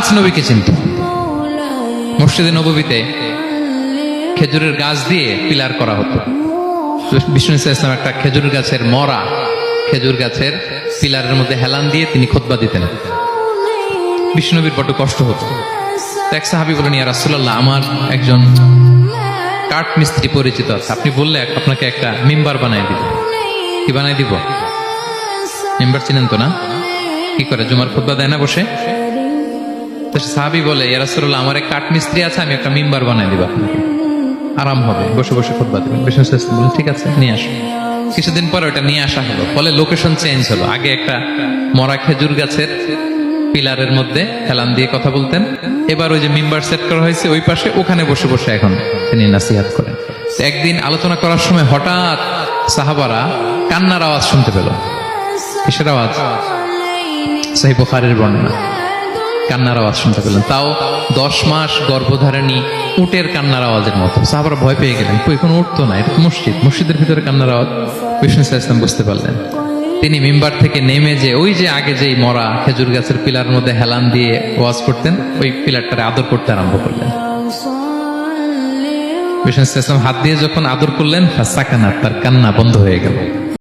পাঁচ নবীকে চিনত। মসজিদে নবীতে খেজুরের গাছ দিয়ে পিলার করা হতো। বিষ্ণু ইসলাম একটা খেজুর গাছের মরা, খেজুর গাছের পিলারের মধ্যে হেলান দিয়ে তিনি খোদবা দিতেন। বিষ্ণুনবীর বড় কষ্ট হতো। এক সাহাবি বলেন ইয়া রাসূলুল্লাহ, আমার একজন কাঠ মিস্ত্রি পরিচিত আছে। আপনি বললে আপনাকে একটা মেম্বার বানাই দিব। কি বানাই দিব? মেম্বার চিনেন তো না? কি করে? জুমার খুতবা দেয় না বসে? সাহাবি বলে, ইয়া রাসূলুল্লাহ, আমার এক কাঠ মিস্ত্রি আছে, আমি একটা মেম্বার বানাই দিব আপনাকে। আরাম হবে, বসে বসে খুতবা দেবেন। বিষ্ণু বলেন ঠিক আছে, নিয়ে আসো। কিছুদিন পরে ওটা নিয়ে আসা হলো। ফলে লোকেশন চেঞ্জ হলো। আগে একটা মরা খেজুর গাছের পিলারের মধ্যে হেলান দিয়ে কথা বলতেন। এবার ওই যে মেম্বার সেট করা হয়েছে, ওই পাশে ওখানে বসে বসে এখন তিনি নাসিহাত করেন। একদিন আলোচনা করার সময় হঠাৎ সাহাবারা কান্নার আওয়াজ শুনতে পেল। কিসের আওয়াজ? সাহি বুখারের বর্ণনা। কান্নার আওয়াজ শুনতে পেলেন। তাও দশ মাস গর্ভধারিণী উটের কান্নার আওয়াজের মতো। সাহাবারা ভয় পেয়ে গেলেন কোনো উঠতো না? এটা তো মসজিদ। মসজিদের ভিতরে কান্নার আওয়াজ? বিষ্ণু ইসলাম বুঝতে পারলেন। তিনি মেম্বার থেকে নেমে যে, ওই যে আগে যেই মরা খেজুর গাছের পিলার মধ্যে হেলান দিয়ে ওয়াজ করতেন, ওই পিলারটারে আদর করতে আরম্ভ করলেন। বিষ্ণু ইসলাম হাত দিয়ে যখন আদর করলেন সাকানা তার কান্না বন্ধ হয়ে গেল।